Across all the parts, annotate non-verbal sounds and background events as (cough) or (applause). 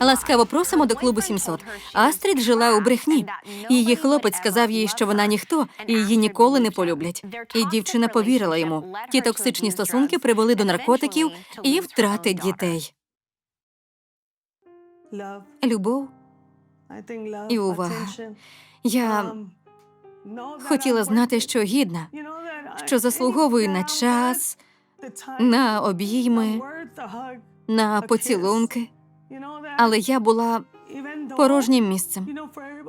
Ласкаво просимо до клубу 700. Астрід жила у брехні. Її хлопець сказав їй, що вона ніхто, і її ніколи не полюблять. І дівчина повірила йому. Ті токсичні стосунки привели до наркотиків і втрати дітей. Любов і увага. я хотіла знати, що гідна, що заслуговую на час, на обійми, на поцілунки. Але я була порожнім місцем,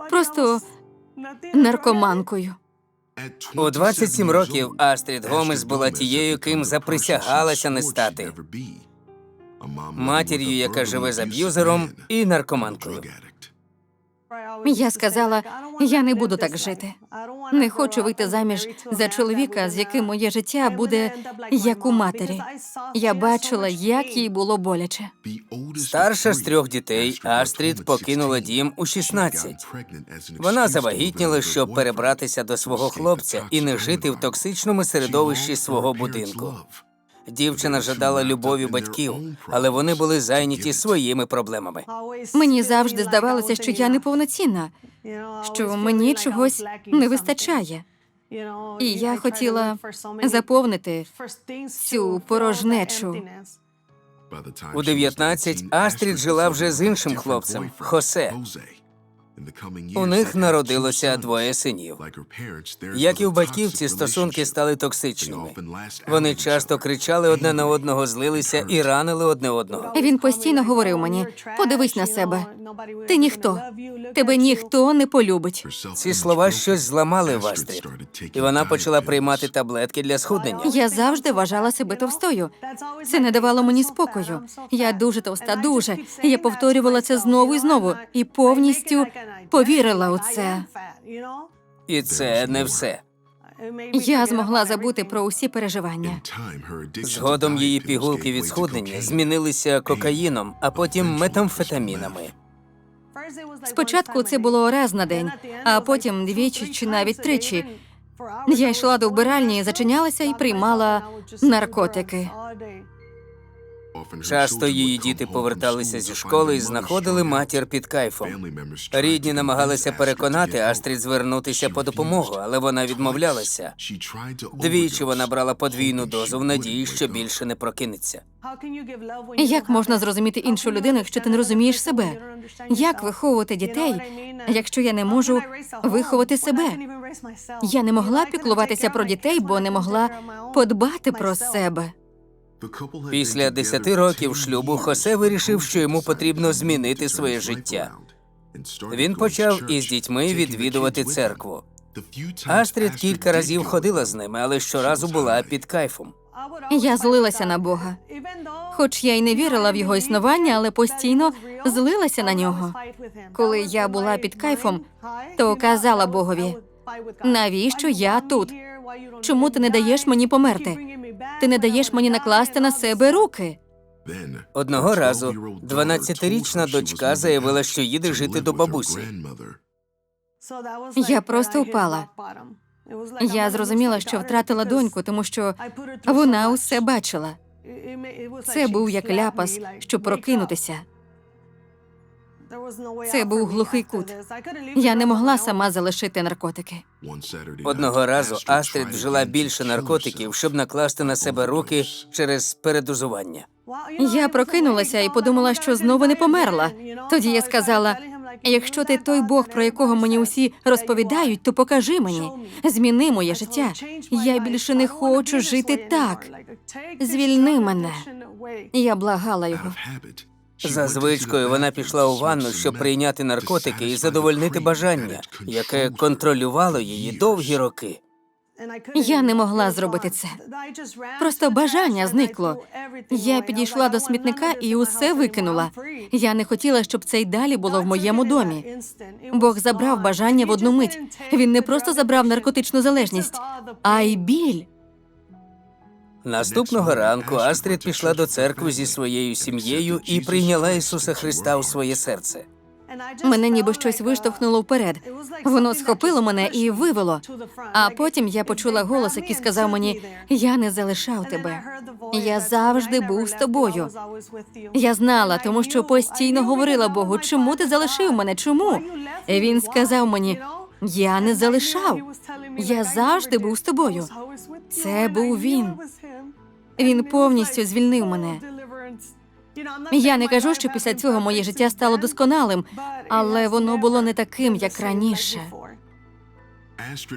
просто наркоманкою. У 27 років Астрід Гомес була тією, ким заприсягалася не стати матір'ю, яка живе з аб'юзером, і наркоманкою. Я сказала, я не буду так жити. Не хочу вийти заміж за чоловіка, з яким моє життя буде як у матері. Я бачила, як їй було боляче. Старша з трьох дітей Астрід покинула дім у 16. Вона завагітніла, щоб перебратися до свого хлопця і не жити в токсичному середовищі свого будинку. Дівчина жадала любові батьків, але вони були зайняті своїми проблемами. Мені завжди здавалося, що я неповноцінна, що мені чогось не вистачає. І я хотіла заповнити цю порожнечу. У 19 Астрід жила вже з іншим хлопцем Хосе. У них народилося двоє синів. Як і у батьків, ці стосунки стали токсичними. Вони часто кричали одне на одного, злилися і ранили одне одного. Він постійно говорив мені: подивись на себе. Ти ніхто. Тебе ніхто не полюбить. Ці слова щось зламали в Астрід, і вона почала приймати таблетки для схуднення. Я завжди вважала себе товстою. Це не давало мені спокою. Я дуже товста, дуже. Я повторювала це знову і знову і повністю повірила у це. І це не все. Я змогла забути про усі переживання. Згодом її пігулки від схуднення змінилися кокаїном, а потім метамфетамінами. Спочатку це було раз на день, а потім двічі чи навіть тричі. Я йшла до вбиральні, зачинялася і приймала наркотики. Часто її діти поверталися зі школи і знаходили матір під кайфом. Рідні намагалися переконати Астрід звернутися по допомогу, але вона відмовлялася. Двічі вона брала подвійну дозу в надії, що більше не прокинеться. Як можна зрозуміти іншу людину, якщо ти не розумієш себе? Як виховувати дітей, якщо я не можу виховати себе? Я не могла піклуватися про дітей, бо не могла подбати про себе. Після 10 років шлюбу Хосе вирішив, що йому потрібно змінити своє життя. Він почав із дітьми відвідувати церкву. Астрід кілька разів ходила з ними, але щоразу була під кайфом. Я злилася на Бога. Хоч я й не вірила в його існування, але постійно злилася на нього. Коли я була під кайфом, то казала Богові: навіщо я тут? Чому ти не даєш мені померти? Ти не даєш мені накласти на себе руки. Одного разу 12-річна дочка заявила, що їде жити до бабусі. Я просто впала. Я зрозуміла, що втратила доньку, тому що вона усе бачила. Це був як ляпас, щоб прокинутися. Це був глухий кут. Я не могла сама залишити наркотики. Одного разу Астрід вжила більше наркотиків, щоб накласти на себе руки через передозування. Я прокинулася і подумала, що знову не померла. Тоді я сказала: якщо ти той Бог, про якого мені усі розповідають, то покажи мені, зміни моє життя. Я більше не хочу жити так. Звільни мене. Я благала його. За звичкою вона пішла у ванну, щоб прийняти наркотики і задовольнити бажання, яке контролювало її довгі роки. Я не могла зробити це. Просто бажання зникло. Я підійшла до смітника і усе викинула. Я не хотіла, щоб це й далі було в моєму домі. Бог забрав бажання в одну мить. Він не просто забрав наркотичну залежність, а й біль. Наступного ранку Астрід пішла до церкви зі своєю сім'єю і прийняла Ісуса Христа у своє серце. Мене ніби щось виштовхнуло вперед. Воно схопило мене і вивело. А потім я почула голос, який сказав мені: Я не залишав тебе. Я завжди був з тобою. Я знала, тому що постійно говорила Богу, чому ти залишив мене? Чому? І він сказав мені, я не залишав. Я завжди був з тобою. Це був він. Він повністю звільнив мене. Я не кажу, що після цього моє життя стало досконалим, але воно було не таким, як раніше.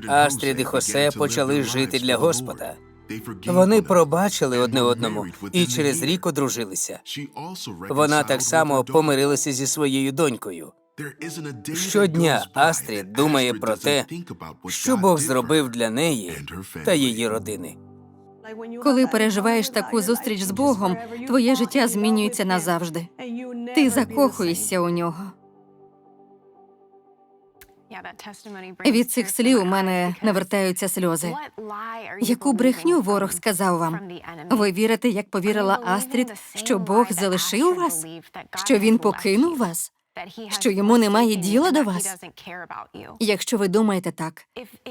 Астрід і Хосе почали жити для Господа. Вони пробачили одне одному і через рік одружилися. Вона так само помирилася зі своєю донькою. Щодня Астрід думає про те, Що Бог зробив для неї та її родини. Коли переживаєш таку зустріч з Богом, твоє життя змінюється назавжди. Ти закохуєшся у нього. Від цих слів у мене навертаються сльози. Яку брехню ворог сказав вам? Ви вірите, як повірила Астрід, що Бог залишив вас, що він покинув вас, що йому немає діла до вас? Якщо ви думаєте так,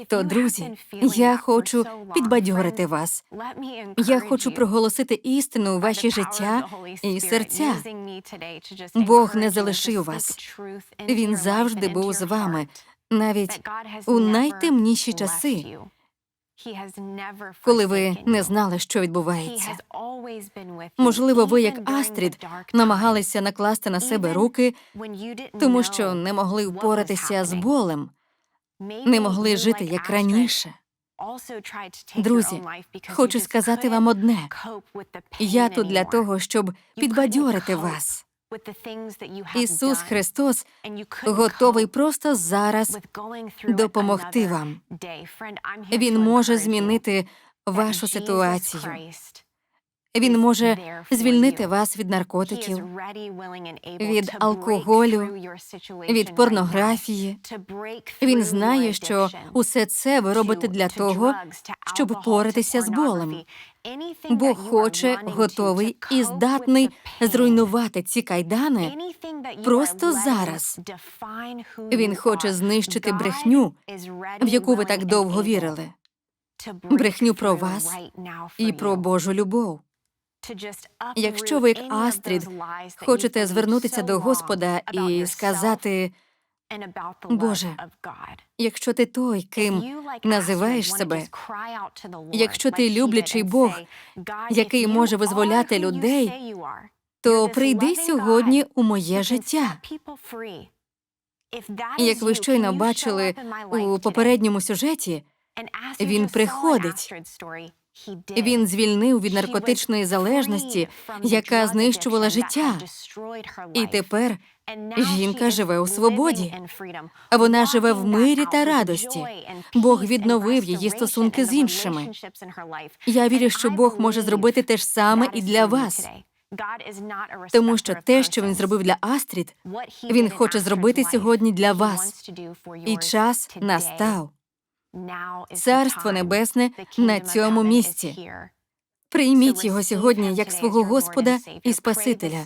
то друзі, я хочу підбадьорити вас. Я хочу проголосити істину у ваші життя і серця. Бог не залишив вас. Він завжди був з вами, навіть у найтемніші часи, коли ви не знали, що відбувається. Можливо, ви, як Астрід, намагалися накласти на себе руки, тому що не могли впоратися з болем, не могли жити як раніше. Друзі, хочу сказати вам одне. Я тут для того, щоб підбадьорити вас. Ісус Христос готовий просто зараз допомогти вам. Він може змінити вашу ситуацію. Він може звільнити вас від наркотиків, від алкоголю, від порнографії. Він знає, що усе це ви робите для того, щоб впоратися з болем. Бог хоче, готовий і здатний зруйнувати ці кайдани просто зараз. Він хоче знищити брехню, в яку ви так довго вірили, брехню про вас і про Божу любов. Якщо ви, як Астрід, хочете звернутися до Господа і сказати, Боже, якщо ти той, ким називаєш себе, якщо ти люблячий Бог, який може визволяти людей, то прийди сьогодні у моє життя. Як ви щойно бачили у попередньому сюжеті, він приходить. Він звільнив від наркотичної залежності, яка знищувала життя. І тепер жінка живе у свободі. Вона живе в мирі та радості. Бог відновив її стосунки з іншими. Я вірю, що Бог може зробити те ж саме і для вас. Тому що те, що він зробив для Астрід, він хоче зробити сьогодні для вас. І час настав. Царство Небесне на цьому місці. Прийміть його сьогодні як свого Господа і Спасителя.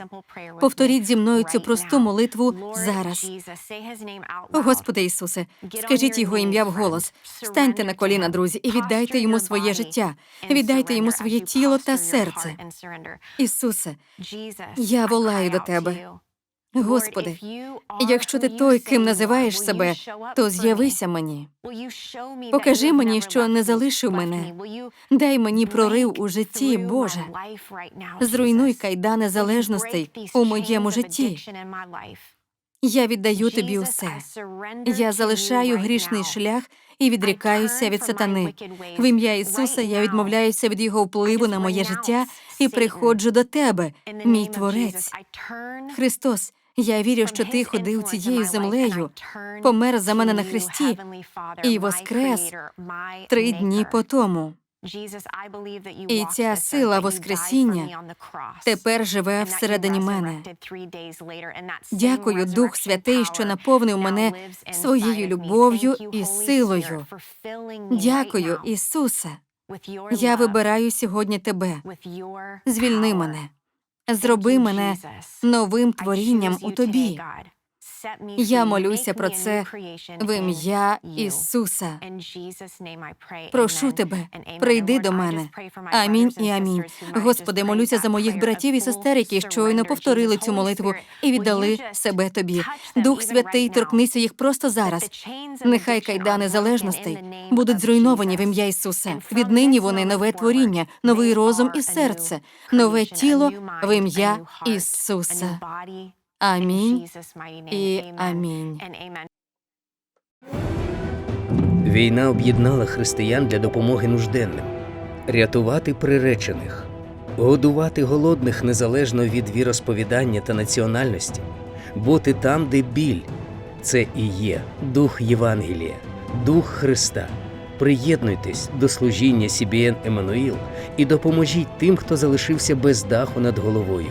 Повторіть зі мною цю просту молитву зараз. Господи Ісусе, скажіть його ім'я вголос. Станьте на коліна, друзі, і віддайте йому своє життя, віддайте йому своє тіло та серце. Ісусе, я волаю до тебе. Господи, якщо ти той, ким називаєш себе, то з'явися мені. Покажи мені, що не залишив мене. Дай мені прорив у житті, Боже. Зруйнуй кайдани залежностей у моєму житті. Я віддаю тобі усе. Я залишаю грішний шлях і відрікаюся від сатани. В ім'я Ісуса я відмовляюся від його впливу на моє життя і приходжу до тебе, мій творець. Христос, я вірю, що ти ходив цією землею, помер за мене на хресті і воскрес три дні по тому. І ця сила Воскресіння Тепер живе всередині мене. Дякую, Дух Святий, що наповнив мене своєю любов'ю і силою. Дякую, Ісусе. Я вибираю сьогодні тебе. Звільни мене. Зроби мене новим творінням у тобі. Я молюся про це в ім'я Ісуса. Прошу тебе, прийди до мене. Амінь і амінь. Господи, молюся за моїх братів і сестер, які щойно повторили цю молитву і віддали себе тобі. Дух Святий, торкнися їх просто зараз. Нехай кайдани залежностей будуть зруйновані в ім'я Ісуса. Віднині вони нове творіння, новий розум і серце, нове тіло в ім'я Ісуса. Амінь і амінь. Війна об'єднала християн для допомоги нужденним, рятувати приречених, годувати голодних незалежно від віросповідання та національності, бути там, де біль. Це і є дух Євангелія, дух Христа. Приєднуйтесь до служіння CBN Еммануїл і допоможіть тим, хто залишився без даху над головою,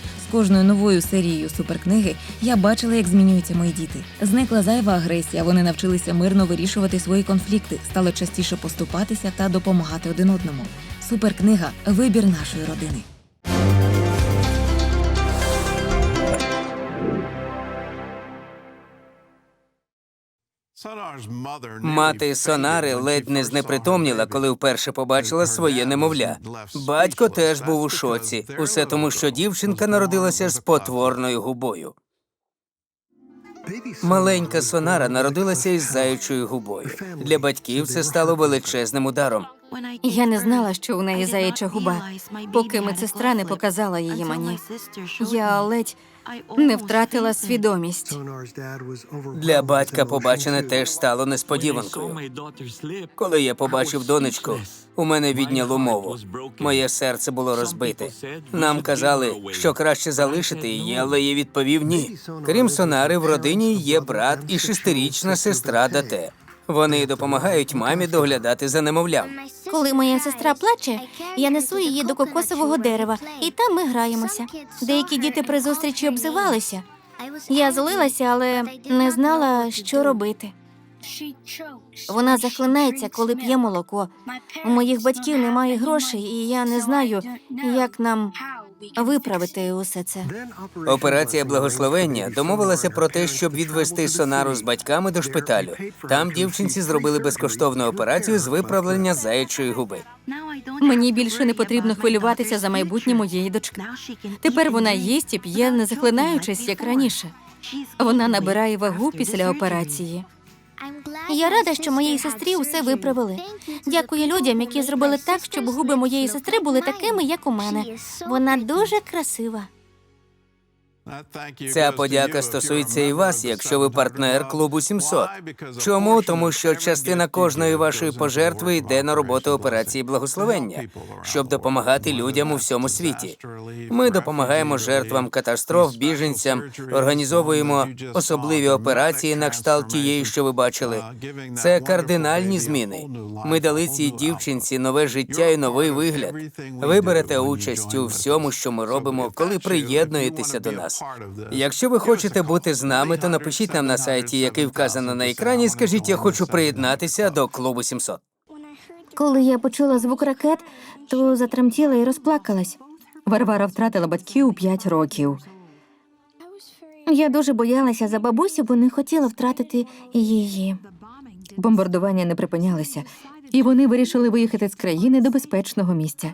Кожною новою серією суперкниги я бачила, як змінюються мої діти. Зникла зайва агресія. Вони навчилися мирно вирішувати свої конфлікти, стали частіше поступатися та допомагати один одному. Суперкнига вибір нашої родини. Мати Сонари ледь не знепритомніла, коли вперше побачила своє немовля. Батько теж був у шоці. Усе тому, що дівчинка народилася з потворною губою. Маленька Сонара народилася із заячою губою. Для батьків це стало величезним ударом. Я не знала, що у неї заяча губа, поки медсестра не показала її мені. Я ледь не втратила свідомість. Для батька побачене теж стало несподіванкою. Коли я побачив донечку, у мене відняло мову. Моє серце було розбите. Нам казали, що краще залишити її, але я відповів ні. Крім Сонари, в родині є брат і шестирічна сестра Дате. Вони допомагають мамі доглядати за немовлям. Коли моя сестра плаче, я несу її до кокосового дерева, і там ми граємося. Деякі діти при зустрічі обзивалися. Я злилася, але не знала, що робити. Вона захлинається, коли п'є молоко. У моїх батьків немає грошей, і я не знаю, як нам виправити усе це. Операція благословення домовилася про те, щоб відвести Сонару з батьками до шпиталю. Там дівчинці зробили безкоштовну операцію з виправлення заячої губи. Мені більше не потрібно хвилюватися за майбутнє моєї дочки. Тепер вона їсть і п'є, не захлинаючись, як раніше. Вона набирає вагу після операції. Я рада, що моїй сестрі усе виправили. Дякую людям, які зробили так, щоб губи моєї сестри були такими, як у мене. Вона дуже красива. Ця подяка стосується і вас, якщо ви партнер клубу 700. Чому? Тому що частина кожної вашої пожертви йде на роботу операції благословення, щоб допомагати людям у всьому світі. Ми допомагаємо жертвам катастроф, біженцям, організовуємо особливі операції на кшталт тієї, що ви бачили. Це кардинальні зміни. Ми дали цій дівчинці нове життя і новий вигляд. Ви берете участь у всьому, що ми робимо, коли приєднуєтеся до нас. Якщо ви хочете бути з нами, то напишіть нам на сайті, який вказано на екрані, і скажіть, я хочу приєднатися до клубу 700. Коли я почула звук ракет, то затремтіла і розплакалась. Варвара втратила батьків у 5 років. Я дуже боялася за бабусю, бо не хотіла втратити її. Бомбардування не припинялися, і вони вирішили виїхати з країни до безпечного місця.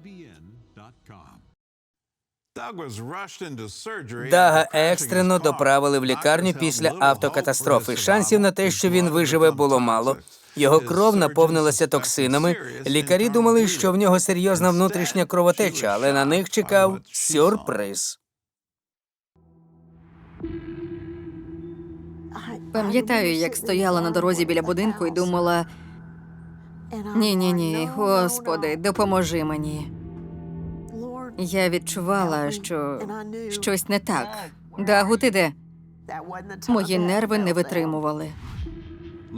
Дага екстрено доправили в лікарню після автокатастрофи. Шансів на те, що він виживе, було мало. Його кров наповнилася токсинами. Лікарі думали, що в нього серйозна внутрішня кровотеча, але на них чекав сюрприз. Пам'ятаю, як стояла на дорозі біля будинку і думала: ні, ні, ні, господи, допоможи мені. Я відчувала, що щось не так. Дагу, ти де? Мої нерви не витримували.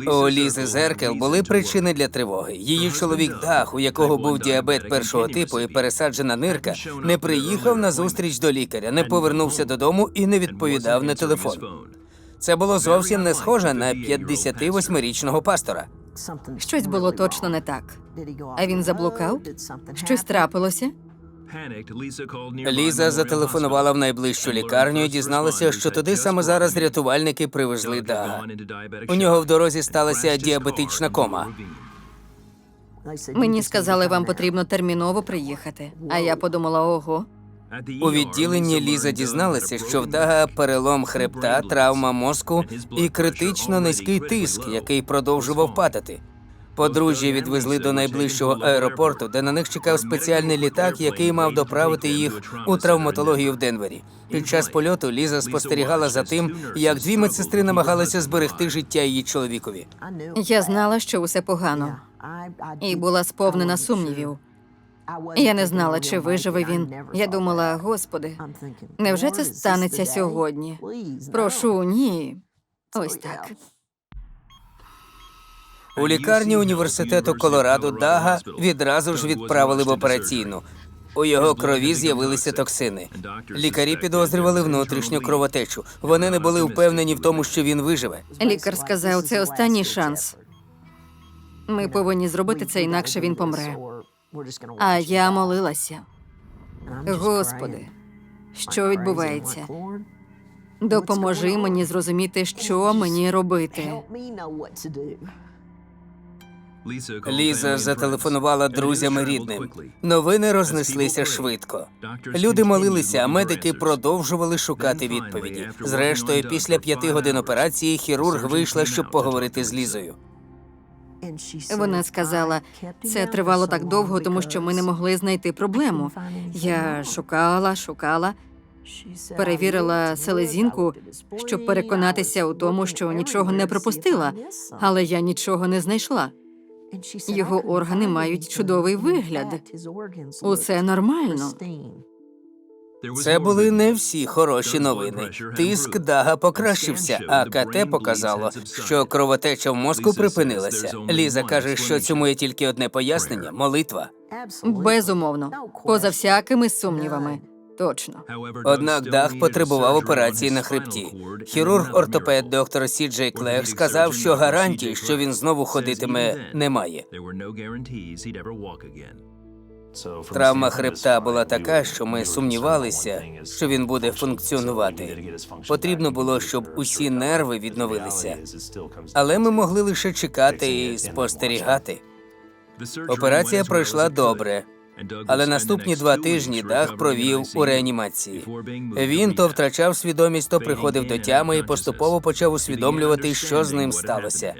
У Лізи Зеркел були причини для тривоги. Її чоловік Даг, у якого був діабет першого типу і пересаджена нирка, не приїхав на зустріч до лікаря, не повернувся додому і не відповідав на телефон. Це було зовсім не схоже на 58-річного пастора. Щось було точно не так. А він заблукав? Щось трапилося? Ліза зателефонувала в найближчу лікарню і дізналася, що туди саме зараз рятувальники привезли Дага. У нього в дорозі сталася діабетична кома. Мені сказали, вам потрібно терміново приїхати. А я подумала: ого, У відділенні Ліза дізналася, що в Дага перелом хребта, травма мозку і критично низький тиск, який продовжував падати. Подружжя відвезли до найближчого аеропорту, де на них чекав спеціальний літак, який мав доправити їх у травматологію в Денвері. Під час польоту Ліза спостерігала за тим, як дві медсестри намагалися зберегти життя її чоловікові. я знала, що усе погано, і була сповнена сумнівів. Я не знала, чи виживе він. Я думала, господи, невже це станеться сьогодні? Прошу, ні. Ось так. У лікарні університету Колорадо Дага відразу ж відправили в операційну. У його крові з'явилися токсини. Лікарі підозрювали внутрішню кровотечу. Вони не були впевнені в тому, що він виживе. Лікар сказав, це останній шанс. Ми повинні зробити це, інакше він помре. А я молилася. Господи, що відбувається? Допоможи мені зрозуміти, що мені робити. Ліза зателефонувала друзям і рідним. Новини рознеслися швидко. Люди молилися, а медики продовжували шукати відповіді. Зрештою, після п'яти годин операції хірург вийшла, щоб поговорити з Лізою. Вона сказала, це тривало так довго, тому що ми не могли знайти проблему. Я шукала, шукала, перевірила селезінку, щоб переконатися у тому, що нічого не пропустила, але я нічого не знайшла. Його органи мають чудовий вигляд. Усе нормально. Це були не всі хороші новини. Тиск Дага покращився, а КТ показало, що кровотеча в мозку припинилася. Ліза каже, що цьому є тільки одне пояснення молитва. Безумовно, поза всякими сумнівами. Точно. Однак Дах потребував операції на хребті. Хірург-ортопед доктор Сі Джей Клег сказав, що гарантій, що він знову ходитиме, немає. Травма хребта була така, що ми сумнівалися, що він буде функціонувати. Потрібно було, щоб усі нерви відновилися. Але ми могли лише чекати і спостерігати. Операція пройшла добре, але наступні два тижні Дах провів у реанімації. Він то втрачав свідомість, то приходив до тями і поступово почав усвідомлювати, що з ним сталося.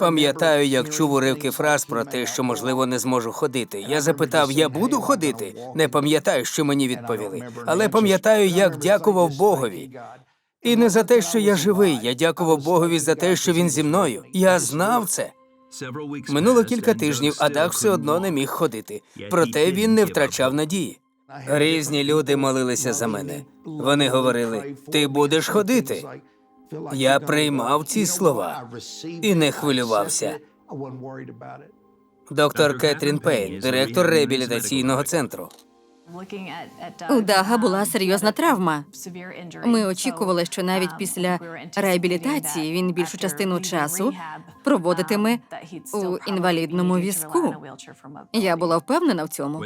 Пам'ятаю, як чув уривки фраз про те, що можливо не зможу ходити. Я запитав, я буду ходити? Не пам'ятаю, що мені відповіли, але пам'ятаю, як дякував Богові. І не за те, що я живий. Я дякував Богові за те, що він зі мною. Я знав це. Минуло кілька тижнів, а Дах все одно не міг ходити. Проте він не втрачав надії. Різні люди молилися за мене. Вони говорили: ти будеш ходити. Я приймав ці слова і не хвилювався. Доктор Кетрін Пейн, директор реабілітаційного центру. У Дага була серйозна травма. Ми очікували, що навіть після реабілітації він більшу частину часу проводитиме у інвалідному візку. Я була впевнена в цьому.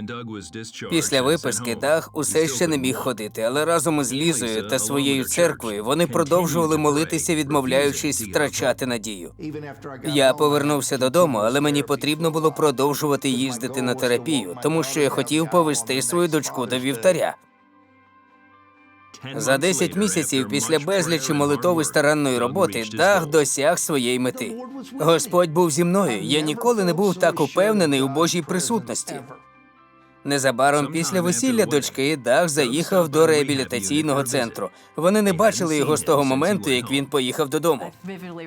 Після виписки Дах усе ще не міг ходити, але разом із Лізою та своєю церквою вони продовжували молитися, відмовляючись втрачати надію. Я повернувся додому, але мені потрібно було продовжувати їздити на терапію, тому що я хотів повести свою дочку до вівтаря. За 10 місяців після безлічі молитови старанної роботи дах досяг своєї мети. Господь був зі мною. Я ніколи не був так упевнений у Божій присутності. Незабаром після весілля дочки Дах заїхав до реабілітаційного центру. Вони не бачили його з того моменту, як він поїхав додому.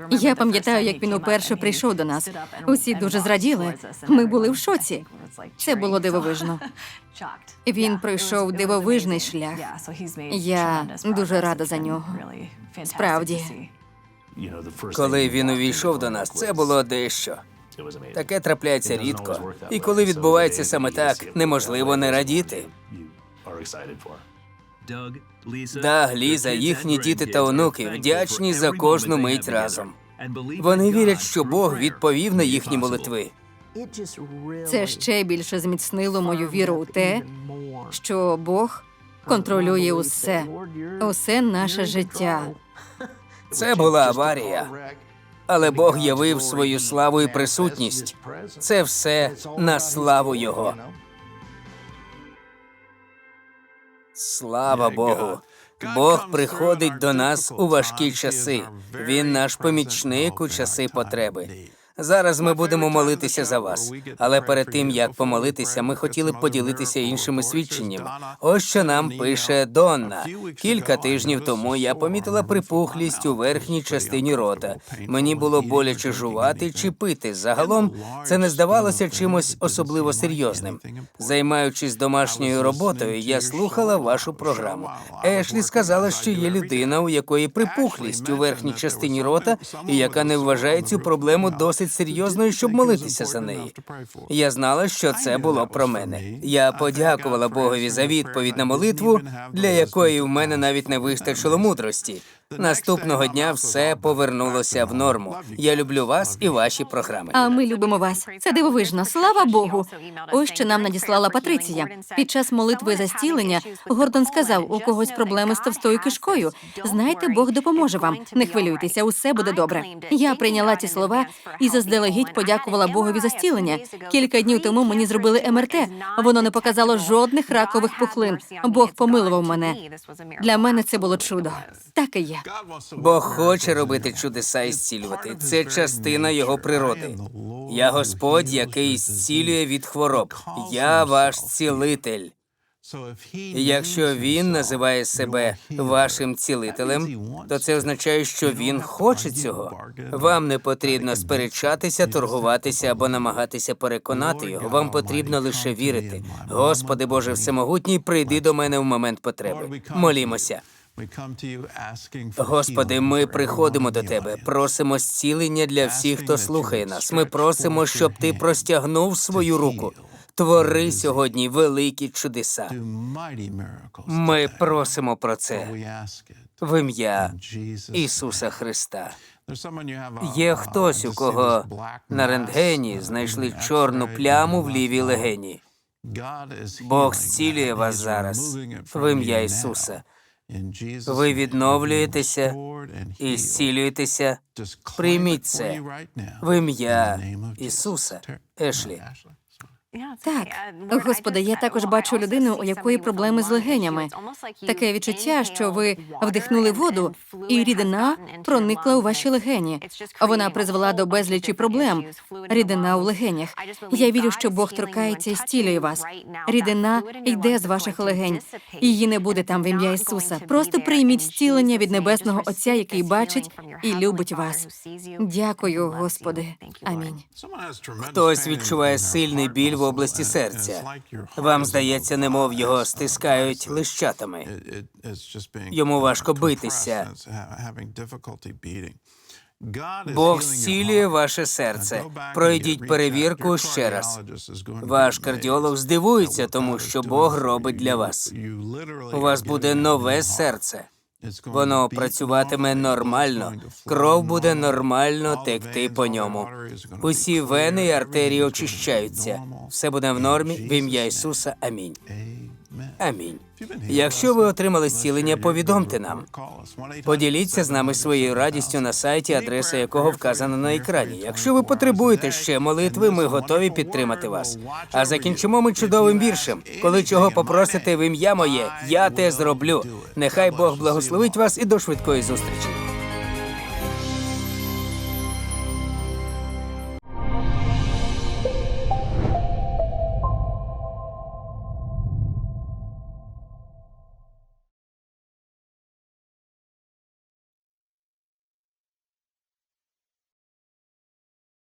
Я пам'ятаю, як він уперше прийшов до нас. Усі дуже зраділи. Ми були в шоці. Це було дивовижно. Він пройшов дивовижний шлях. Я дуже рада за нього. Справді. Коли він увійшов до нас, це було дещо. Таке трапляється рідко. І коли відбувається саме так, неможливо не радіти. Даг, Ліза, їхні діти та онуки вдячні за кожну мить разом. Вони вірять, що Бог відповів на їхні молитви. Це ще більше зміцнило мою віру у те, що Бог контролює усе, усе наше життя. (laughs) Це була аварія, але Бог явив свою славу і присутність. Це все на славу Його. Слава Богу! Бог приходить до нас у важкі часи. Він наш помічник у часи потреби. Зараз ми будемо молитися за вас. Але перед тим як помолитися, ми хотіли б поділитися іншими свідченнями. Ось що нам пише Донна. Кілька тижнів тому я помітила припухлість у верхній частині рота. Мені було боляче жувати чи пити. Загалом це не здавалося чимось особливо серйозним. Займаючись домашньою роботою, я слухала вашу програму. Ешлі сказала, що є людина, у якої припухлість у верхній частині рота, і яка не вважає цю проблему досить серйозною, щоб молитися за неї. Я знала, що це було про мене. Я подякувала Богові за відповідь на молитву, для якої в мене навіть не вистачило мудрості. Наступного дня все повернулося в норму. Я люблю вас і ваші програми. А ми любимо вас. Це дивовижно. Слава Богу. Ось що нам надіслала Патриція. Під час молитви за зцілення Гордон сказав, у когось проблеми з товстою кишкою. Знаєте, Бог допоможе вам. Не хвилюйтеся, усе буде добре. Я прийняла ці слова і заздалегідь подякувала Богові за зцілення. Кілька днів тому мені зробили МРТ. Воно не показало жодних ракових пухлин. Бог помилував мене. Для мене це було чудо. Так і є. Бог хоче робити чудеса і зцілювати. Це частина його природи. Я Господь, який зцілює від хвороб. Я ваш цілитель. Якщо він називає себе вашим цілителем, то це означає, що він хоче цього. Вам не потрібно сперечатися, торгуватися або намагатися переконати його. Вам потрібно лише вірити. Господи Боже Всемогутній, прийди до мене в момент потреби. Молімося. Господи, ми приходимо до Тебе, просимо зцілення для всіх, хто слухає нас. Ми просимо, щоб Ти простягнув свою руку. Твори сьогодні великі чудеса. Ми просимо про це в ім'я Ісуса Христа. Є хтось, у кого на рентгені знайшли чорну пляму в лівій легені. Бог зцілює вас зараз в ім'я Ісуса. Ви відновлюєтеся і зцілюєтеся. Прийміть це в ім'я Ісуса. Ешлі. Так, Господи, я також бачу людину, у якої проблеми з легенями. Таке відчуття, що ви вдихнули воду, і рідина проникла у ваші легені. Вона призвела до безлічі проблем. Рідина у легенях. Я вірю, що Бог торкається і зцілює вас. Рідина йде з ваших легень. Її не буде там в ім'я Ісуса. Просто прийміть зцілення від небесного Отця, який бачить і любить вас. Дякую, Господи. Амінь. Хтось відчуває сильний біль в області серця. Вам здається, немов його стискають лищатами. Йому важко битися. Бог зцілює ваше серце. Пройдіть перевірку ще раз. Ваш кардіолог здивується, тому що Бог робить для вас. У вас буде нове серце. Воно працюватиме нормально, кров буде нормально текти по ньому. Усі вени і артерії очищаються. Все буде в нормі в ім'я Ісуса. Амінь. Амінь. Якщо ви отримали зцілення, повідомте нам. Поділіться з нами своєю радістю на сайті, адреса якого вказана на екрані. Якщо ви потребуєте ще молитви, ми готові підтримати вас. А закінчимо ми чудовим віршем. Коли чого попросите в ім'я моє, я те зроблю. Нехай Бог благословить вас і до швидкої зустрічі.